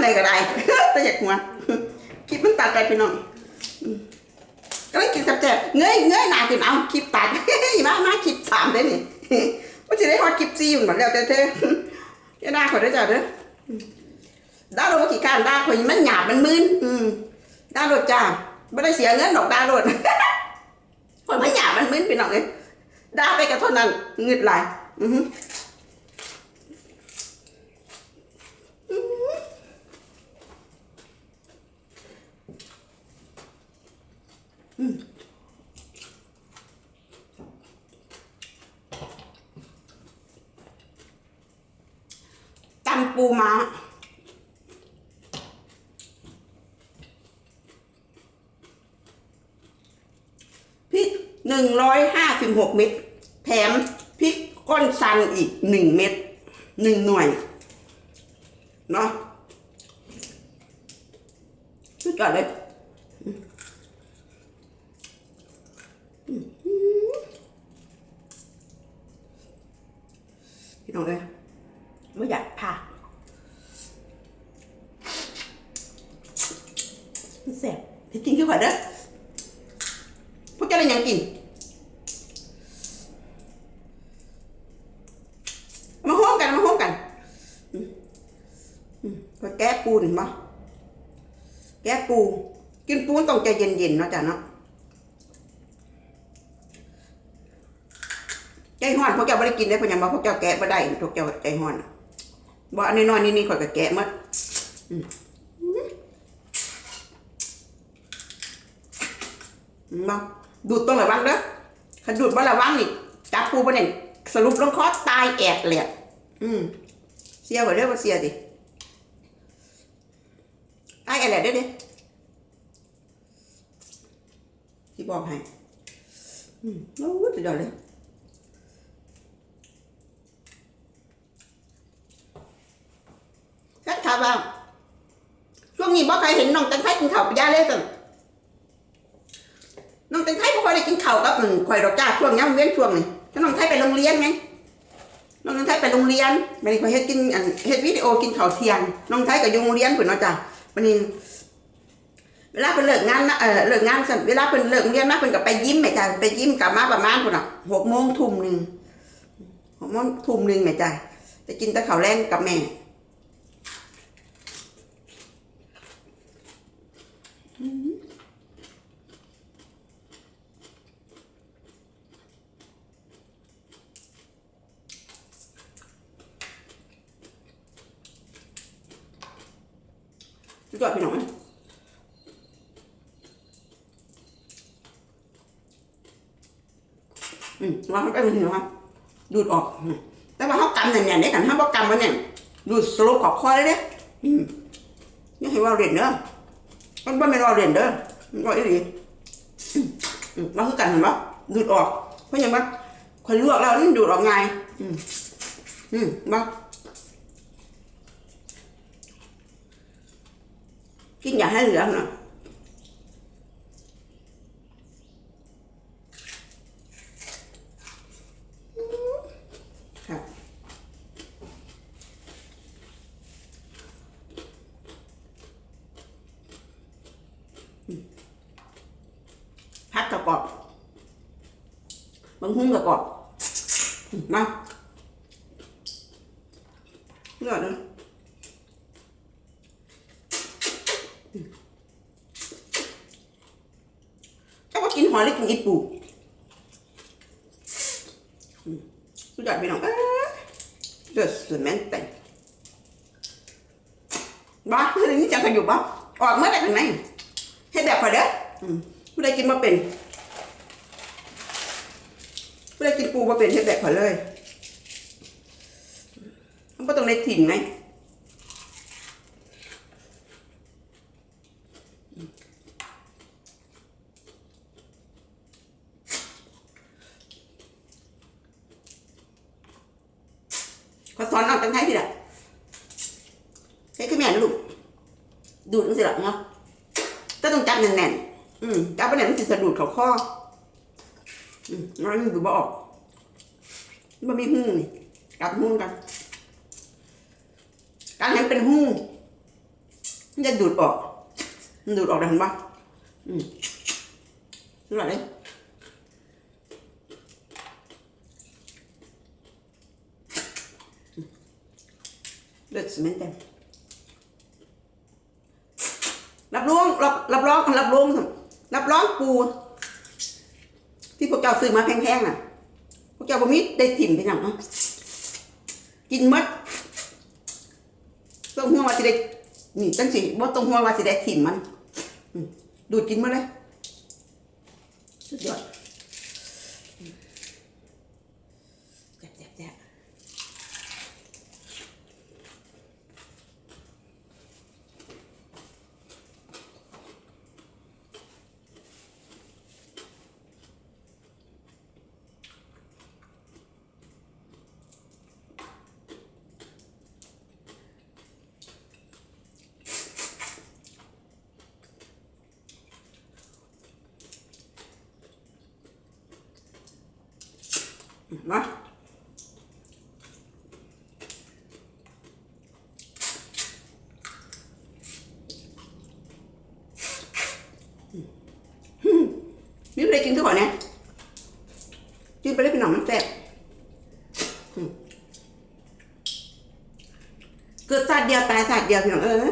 ไหนก็ได้ต่อยากหัวคลิปมันตัดไปพี่น้องก็เลยกินแซ่บๆเงยเงยหน้าขึ้นเอาคลิปตัดมามาคลิปสามได้นี่ว่าจะได้ฮอดคลิปซีอยู่หมดแล้วแต่เธอจะด่าข่อได้จ้ะเด้อด่าโลดกี่การด่าข่อยมันหยาบมันมึนอืมด่าโลดจ้าไม่ได้เสียเงินดอกด่าโลดข่อยมันหยาบมันมึนพี่น้องเอ้ยด่าไปกับเท่านั้นเงืดไหลอือหือ ตำปูม้าพริกหนึ่งร้อย หกเม็ดแถมพริกก้อนซันอีกหนึ่งเม็ดหนึ่งหน่วย เนาะสุดยอดเลยพี่น้องเลยไม่อยากพาแสบที่กินคือขวัญเด้อพวกเจ้าได้หยังกินเอามาโฮมกันเอามาโฮมกันอืมอืม ก็แก้ปูนึ่งบ่แก้ปู กินปูต้องใจเย็นๆเนาะจ้ะเนาะใจห้อนพวกเจ้าไม่ได้กินได้พราะหยังบ่พวกเจ้าแกะไม่ได้พวกเจ้าใจห้อนบอันน้อยๆนี่นี่ข่อยก็แกะหมดอืมอืมบ่ดูดต้องระวังเด้อถ้าดูดบ่ระวังนี่จับปูบ่เนี่ยสรุปลงคอตายแอดเลยอะอืมเสียบ่เด้อบ่เสียดิ ตายแอดเลยเด้เด้ที่บอกให้อืมโอ้สุดยอดเลยก็ถามว่าช่วงนี้บ่ใครเห็นน้องแตงไทยกินข้าวไปย่าเลยสิน้องแตงไทยบ่ค่อยได้กินข้าวกับมันข่อยดอกจ้าช่วงนี้มันเว้นช่วงนี้ถ้าน้องไทยไปโรงเรียนไงน้องแตงไทยไปโรงเรียนบัดนี้ข่อยเฮ็ดกินอันเฮ็ดวิดีโอกินข้าวเที่ยงน้องไทยก็อยู่โรงเรียนพุ่นเนาะจ้ะ มันนี้เวลาเป็นเลิกงานนะเออเลิกงานสันเวลาเป็นเลิกเรียนมาเป็นกับไปยิ้มแม่จ้าไปยิ้มกลับมาประมาณคนน่ะหกโมงทุ่มหนึ่งหกโมงทุ่มหนึ่งแม่จ้าจะกินแต่ข้าแรงกับแม่ ยอดพี่น้องอืมว่าเขาไปมันถึงว่าดูดออก แต่ว่าเขากำเนี่ยเนี่ยเนี่ยกันถ้าบ่กกำมันเนี่ยดูดสลบขอบคอเลยเนี่ยอืมนี่ให้ว่าเรียนเด้อมันบ่แม่นว่าเรียนเด้อมันว่าอีหลีมอืมเราคือกันเห็นปะดูดออกเพราะยังว่าคนลวกแล้วนี่ดูดออกไงอืมอืมมากินอย่าให้า งหุ้งกระกอบอืมมาเลือดเลย เจ้าว่ากินหอยหรือกินอีปูอืมสุดยอดพี่น้องเอ้ยเดือดสุดแม่นแต่งบ้าเรื่อยุบบ้าออกเมื่อไหร่ข้างในเฮ็ดแบบพอเด้อผู้ใดกินมาเป็นผู้ใดกินปูมาเป็นเฮ็ดแบบพอเลยมันก็ต้องได้ถิ่นไงเขาสอนน้องตั้งไทยทีละใช้ขึ้นแม่นะลูก ดูดมันสิละเนาะก็ต้องจับแน่นๆอืมจับไปไหนมันสิสะดุดเขาข้ออืมมันดูบ่ออกมันมีหูนี่กัดหูกัน การเห็นเป็นหูมันจะดูดออก มันดูดออกได้เห็นปะอืมดูอะไรเลยเลือดสเมนเต็ม รับรองรับรับรองรับรองรับรองปูที่พวกเจ้าซื้อมาแพงๆน่ะ พวกเจ้าบ่มีได้ถิ่มไปหยังเนาะกินมัดต้องห่วงว่าสิได้นี่จังสิบ่ต้องห่วงว่าสิได้ถิ่มมันดูดกินมาเลยสุดยอดอืมแซ่บแซ่บแซ่บ มานี่เลยกินทุกคนเนี่ยกินไปเลยพี่น้องมันแซ่บอืมเกิดชาสติเดียวตายชาสติเดียวพี่น้องเออ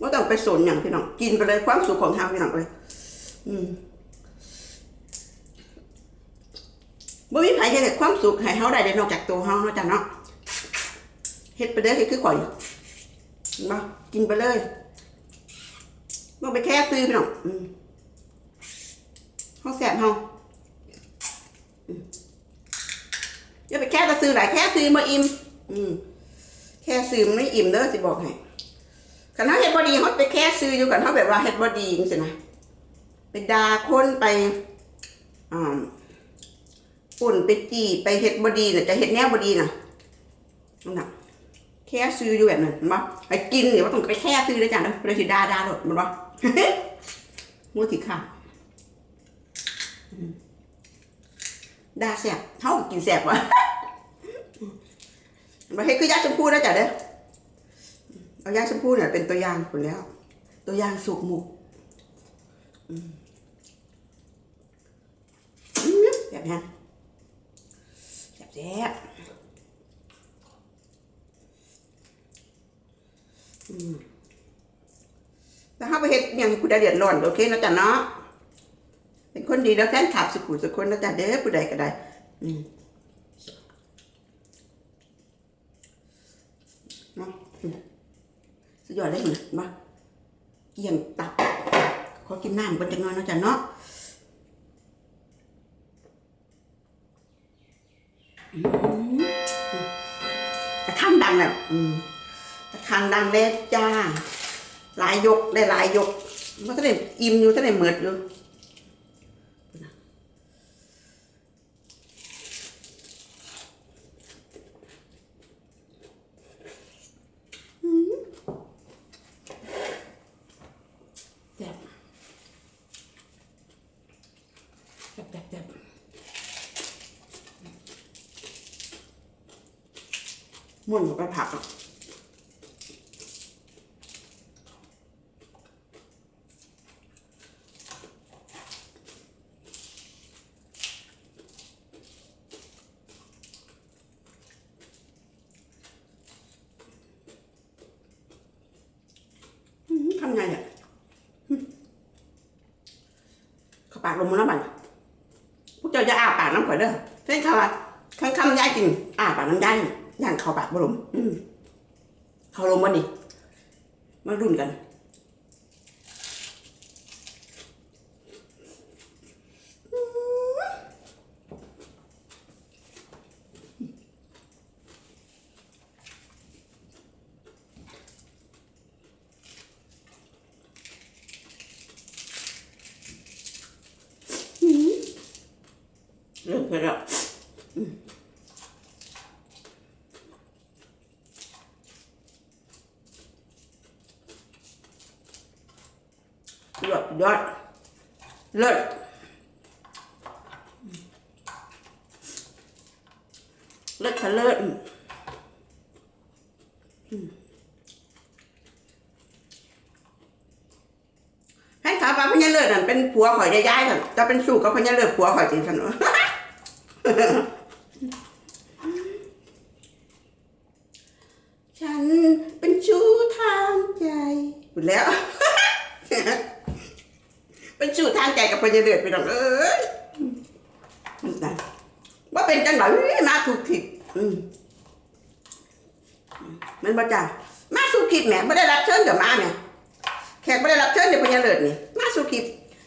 ว่าต้องไปสนอย่างพี่น้อง กินไปเลยความสุขของทางพี่น้องเลย อืม บ่มีไผเฮ็ดให้ความสุขให้เฮาได้ได้นอกจากตัวเฮาเนาะจ้ะเนาะเฮ็ดไปเด้อเฮ็ดคือก่อยเห็นบ่กินไปเลยบ่ไปแค่ซื้อพี่น้องอืมเฮาแซ่บเฮาอย่าไปแค่จะซื้อหลายแค่ซื้อมาอิ่มอืมแค่ซื้อมันไม่อิ่มเด้อสิบอกให้คันเฮาเฮ็ดบ่ดีเฮาไปแค่ซื้ออยู่กันเฮาแบบว่าเฮ็ดบ่ดีจังซี่นะไปด่าคนไปอ่า ปุ่นไปจีไปเฮ็ดบดีน่ะจะเฮ็ดแนวบดีน่ะนั่นน่ะแค่ซื้ออยู่แบบนั้นเห็นบ่ไอ้กินเนี่ยว่าต้องไปแค่ซื้อเลยจ้ะนะเลยสิดาดาโดดมันบ่มัวสิค่ะดาแซ่บเท่ากินแซ่บวะมาเฮ็ดคือยาชมพูนะจ้ะเด้อเอายาชมพูเนี่ยเป็นตัวอย่างคนแล้ว ตัวอย่างสุกหมูอืมอืมแบบนี้ แซ่บอืมแล้วถ้าไปเฮ็ดอยังผู้ใดเดือดร้อนโอเคนะจ๊ะเนาะเป็นคนดีแล้วแฟนขับสุขุสุขคนนะจ๊ะเด้อผู้ใดก็ได้อืมมาอืมสุดยอดเลยนะมาเกี่ยงตับขอกินน้ำกันจังหน่อยนะจ๊ะเนาะ แล้ว อืมตะข้างดังแน่จ้า หลายยกได้หลายยก มันก็ได้อิ่มอยู่ก็ได้เหมือดอยู่อืมแซ่บแซ่บแซ่บแซ่บ ม่วนกับไปผักอะทำไงเนี่ยอื้อเข้าปากลงมือแล้วมันพวกเจ้าจะอ้าปากน้ำข่อยเด้อเส้นข้าวข้างคำยายกินอ้าปากน้ำยาย ย่างเขาปากบ่ลมอืมเขาลมวันนี้มารุ่นกันเริ่มเผ็ดแล้ว ยอดยอดเลิศเลิศค่ะเลิศครับว่าพญาเลิศนั่นเป็นผัวข่อยย้ายกันจะเป็นสู้กับพญาเลิศผัวข่อยจริงสันวะฉันเป็นชู้ทางใจหมดแล้ว ทางใจกับพญาเลิศไปหรอกเอ้ยนั่นว่าเป็นจังไหนมาถูกผิดมันบ่จ้ามาสู่คลิปแหมไม่ได้รับเชิญกับมาเนี่ยแขกไม่ได้รับเชิญเดี๋ยวพญาเลิศนี่มาสู่คลิป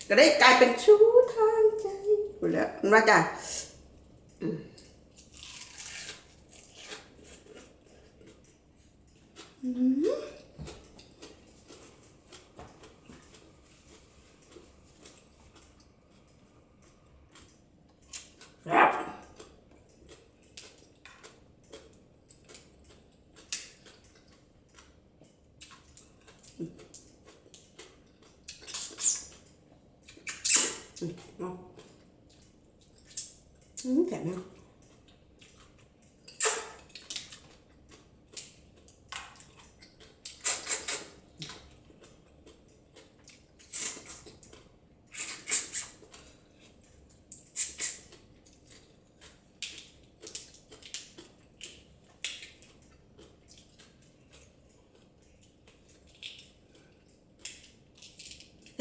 ก็ได้กลายเป็นชู้ทางใจหมดแล้วมันว่าจ้าครับเอา อืม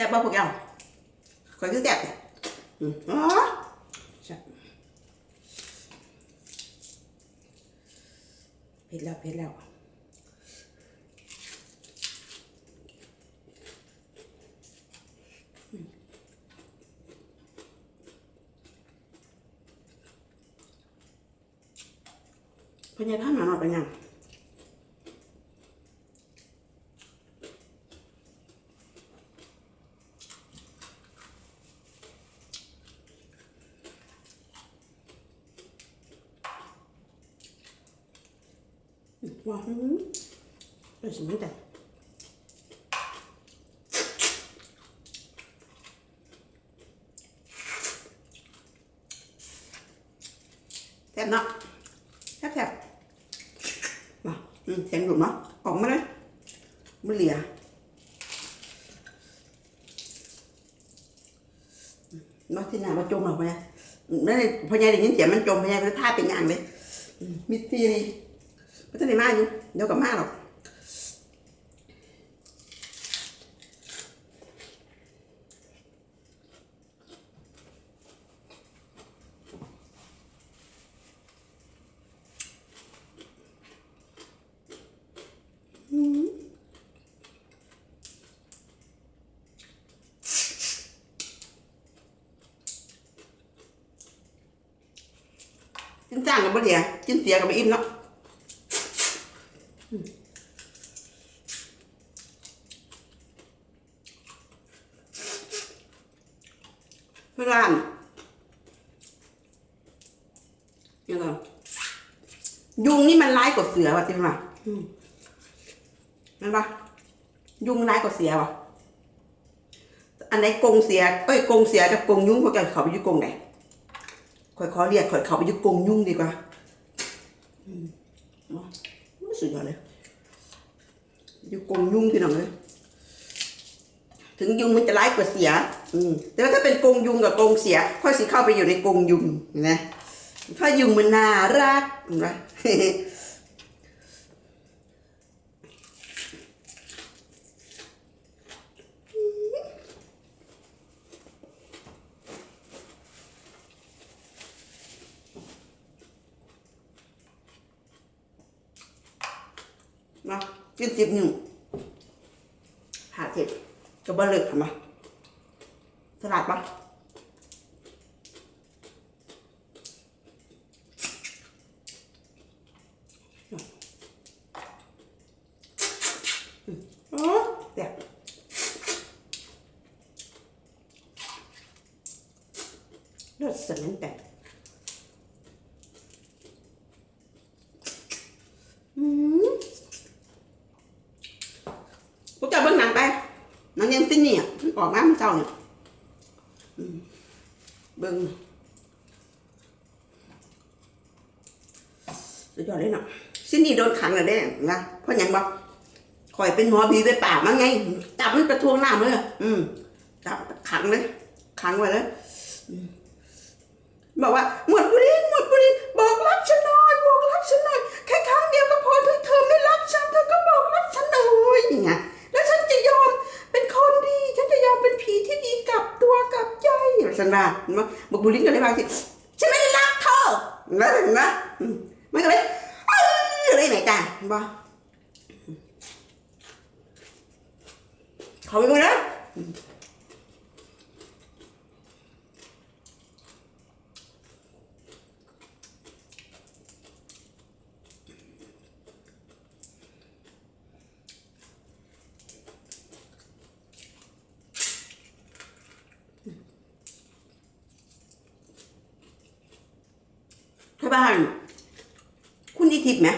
แกะไหมแซ่บบ่พวกเราคอยคือแซ่บเนี่ยอืมอ๋อแซ่บเผ็ ดแล้วเผ็ดแล้วอืมเพิ่นหมาหน่อยเป็นยัง ซ่บเนาะแซ่บแซ่บมาอืมเสียงดุเนาะออกมาเลยมันเหลียเนาะที่หน้ามาจมหรอกพะเนี่ยนั่นเลยพญาได้ยินเสียงมันจมพญาเป็นท่าเป็นอย่างเลยมิตรทีนี่ไม่ต้องได้มาอยู่เดี๋ยวกับมาหรอกอืมกิ นจ้างกับบ่เดียกินเสียกับบ่อิ่มเนาะเพื่อนเดี๋ยวก่อนยุงนี่มันร้ายกว่าเสือว่ะจริงป่ะอืมนั่นปะยุงร้ายกว่าเสือว่ะอันไหนกรงเสียเอ้ยกรงเสียกับกรงยุงพวกแกเขาไปอยู่กรงไหน คอยขอเรียกคอยเขาไปยุกงยุ่งดีกว่าอืมเนาะไม่สุดยอดเลยอยู่กงยุ่งพี่น้องเลยถึงยุงมันจะร้ายกว่าเสีย อืมแต่ว่าถ้าเป็นกงยุงกับกงเสีย ค่อยสิเข้าไปอยู่ในกงยุงนะถ้ายุงมันน่ารักนะ หมเนาะกินสิบหนึ่งหาเจ็ดก็บ่เลิกทำมาสลัดปะเลือดสนนั่นแต่อืม พวกเจ้าเบิ่งหนังไปหนังยังติ้นนี่ ออกมาเมื่อเช้าเนี่ยเบิ่งสุดยอดเลยเนาะซินนี่โดนขังแล้วเด้นะเพราะหยังบอกข่อยเป็นหมอบีไปป่ามาไงจับมันประท้วงหน้ำเลยอืมจับขังเลยขังไว้เลยบอกว่าหมดบุรินทร์หมดบุรินทร์บอกรักฉันหน่อยบอกรักฉันหน่อยแค่ครั้งเดียวก็พอถ้าเธอไม่รักฉันเธอก็บอกรักฉันหน่อยอย่างเงี้ยแล้วฉันจะยอมเป็นคนดี ฉันจะ ยอมเป็นผีที่ดีกับตัวกับใจฉันว่าบอกบุรินก็เลยว่าสิฉันไม่ได้รักเธอแล้วเห็นไหมมันก็เลยอะไรไหนจ้าบอกขอไปดูนะ ที่บ้าน คุณยิทิพย์ไหม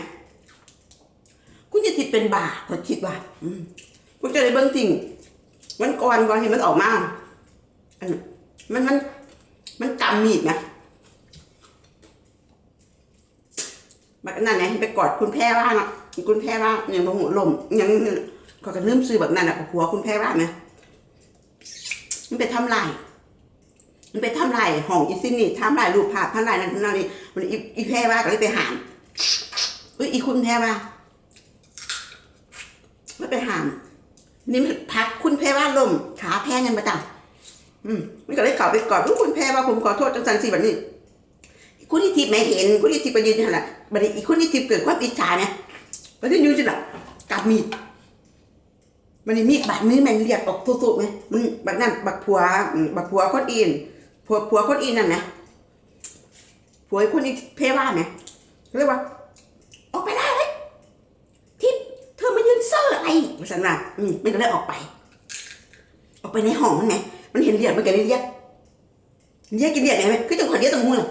คุณยิทิพย์เป็นบาก็คิดว่า อืมคุณจะได้เบิ้งจริงมันก่ อนก่อนที่มันออกมาอมันมัน มันกำมีดนะแบบนั้นไงไปกอดคุณแพ้ว่าเนาะคุณแพ้ว่าอย่างหัวลมอย่างก็กระลืมซื้อแบบนั้นอะหัวคุณแพ้ว่าไหมมันไปทำลายมันไปทำลายห้องอีซินนี่ทำลายรูปภาพทำลายนั่นทำลายนี่มันอีแพ้ว่าก็เลยไปหามเอ้ยอีคุณแพ้ว่าไม่ไปหาม นี่มันพักคุณแพ้ว่าลมขาแพ้เงินมาจังอืมมันก็เลยเก่าไปกอดคุณแพ้ว่าผมขอโทษจังสันสิแบบนี้คุณนิทิพย์ไม่เห็นคุณนิทิพย์ไปยืนอยู่นั่นละบัดนี้อีคุณนิทิพย์เกิดความอิจฉาเนี่ยบัดนี้อยูจิล่ะกับมีดมันมีดบาดมือแม่งเลียดออกสุดๆไหมมันบักนั่นบักผัวบักผัวคนอินผัวผัวคนอินนั่นไหมผัวไอ้คนนี้เพว่าไหมเรียกว่า ออกไปได้เลยทิพย์เธอมายืนเซ่ ออะไรสันว่าอืมมันก็เลยออกไป ออกไปในห้องมันไงมันเห็นเรียดมันก็เลยเรียกเรียกกินเรียดไงไหมคือจังหวะเรียกตรงมือ